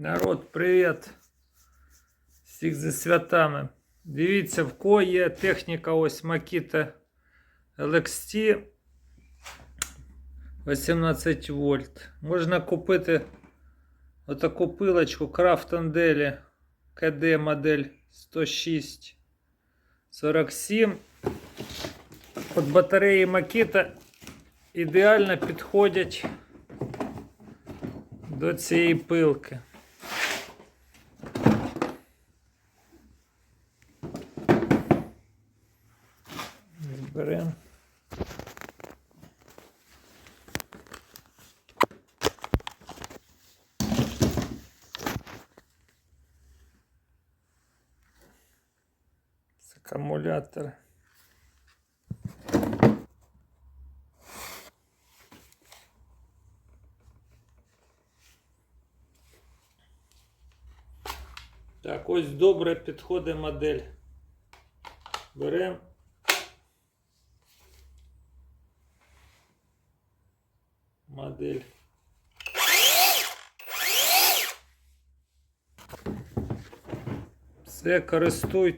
Народ, привіт! Всіх зі святами. Дивіться, в кого є техніка ось Makita LXT 18 вольт. Можна купити отаку пилочку Deli KD модель 106 47. От батареї Makita ідеально підходять до цієї пилки. Зберемо. З акумулятора. Так, ось добре підходить модель. Беремо. Модель. Все, користуйтесь.